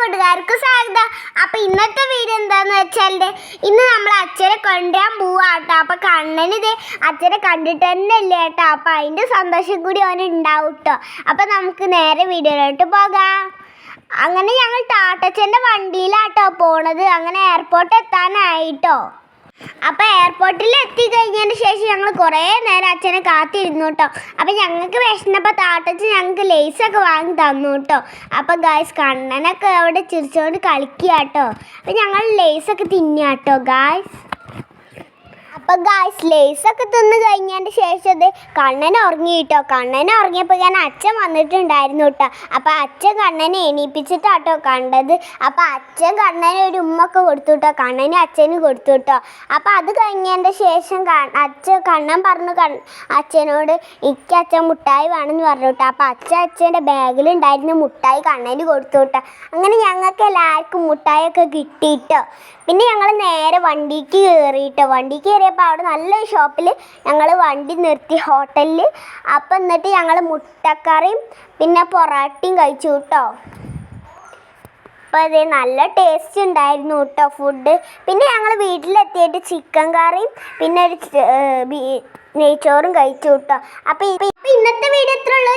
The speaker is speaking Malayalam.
കൂട്ടുകാർക്കും സ്വാഗതം. അപ്പൊ ഇന്നത്തെ വീഡിയോ എന്താന്ന് വെച്ചാൽ ഇന്ന് നമ്മൾ അച്ഛനെ കൊണ്ടുവരാൻ പോവാട്ടോ. അപ്പൊ കണ്ണന് ഇത് അച്ഛനെ കണ്ടിട്ട് തന്നെ ഇല്ല കേട്ടോ. അപ്പൊ അതിന്റെ സന്തോഷം കൂടി അവന് ഉണ്ടാവും കേട്ടോ അപ്പൊ നമുക്ക് നേരെ വീഡിയോയിലോട്ട് പോകാം. അങ്ങനെ ഞങ്ങൾ ടാട്ടച്ചന്റെ വണ്ടിയിലാട്ടോ പോണത്. അങ്ങനെ എയർപോർട്ട് എത്താനായിട്ടോ. അപ്പൊ എയർപോർട്ടിൽ എത്തി കഴിഞ്ഞതിന് ശേഷം ഞങ്ങൾ കുറേ നേരം അച്ഛനെ കാത്തിരുന്നു കേട്ടോ അപ്പൊ ഞങ്ങൾക്ക് വിശന്നപ്പോൾ താട്ടച്ച് ഞങ്ങൾക്ക് ലേസ് ഒക്കെ വാങ്ങി തന്നു കേട്ടോ അപ്പൊ ഗായ്സ് കണ്ണനൊക്കെ അവിടെ ചിരിച്ചുകൊണ്ട് കളിക്കുക കേട്ടോ അപ്പൊ ഞങ്ങൾ ലേസ് ഒക്കെ തിന്നാട്ടോ ഗായ്സ് അപ്പൊ ഗായ്സ് ലേസ് ഒക്കെ തിന്ന് കഴിഞ്ഞതിന്റെ ശേഷം അത് കണ്ണൻ ഉറങ്ങി കേട്ടോ കണ്ണൻ ഉറങ്ങിയപ്പോൾ ഞാൻ അച്ഛൻ വന്നിട്ടുണ്ടായിരുന്നു കേട്ടോ അപ്പൊ അച്ഛൻ കണ്ണനെ എണീപ്പിച്ചിട്ടാട്ടോ കണ്ടത്. അപ്പൊ അച്ഛൻ കണ്ണന് ഒരു ഉമ്മൊക്കെ കൊടുത്തു കേട്ടോ കണ്ണന് അച്ഛന് കൊടുത്തു കേട്ടോ അപ്പൊ അത് കഴിഞ്ഞതിന്റെ ശേഷം അച്ഛൻ കണ്ണൻ പറഞ്ഞു അച്ഛനോട് എനിക്ക് അച്ഛൻ മുട്ടായി വേണമെന്ന് പറഞ്ഞു കേട്ടോ അപ്പൊ അച്ഛൻ അച്ഛന്റെ ബാഗിലുണ്ടായിരുന്ന മുട്ടായി കണ്ണന് കൊടുത്തു കേട്ടോ അങ്ങനെ ഞങ്ങൾക്ക് എല്ലാവർക്കും മുട്ടായൊക്കെ കിട്ടിയിട്ടോ പിന്നെ ഞങ്ങൾ നേരെ വണ്ടിക്ക് കയറിയിട്ടോ വണ്ടിക്ക് കയറിയപ്പോൾ അവിടെ നല്ലൊരു ഷോപ്പിൽ ഞങ്ങൾ വണ്ടി നിർത്തി ഹോട്ടലിൽ അപ്പം എന്നിട്ട് ഞങ്ങൾ മുട്ടക്കറിയും പിന്നെ പൊറാട്ടയും കഴിച്ചു കേട്ടോ അപ്പോൾ അത് നല്ല ടേസ്റ്റ് ഉണ്ടായിരുന്നു കേട്ടോ ഫുഡ് പിന്നെ ഞങ്ങൾ വീട്ടിലെത്തിയിട്ട് ചിക്കൻ കറിയും പിന്നെ ഒരു നെയ്ച്ചോറും കഴിച്ചു കേട്ടോ അപ്പോൾ ഇന്നത്തെ വീഡിയോ ഇത്ര ഉള്ളൂ.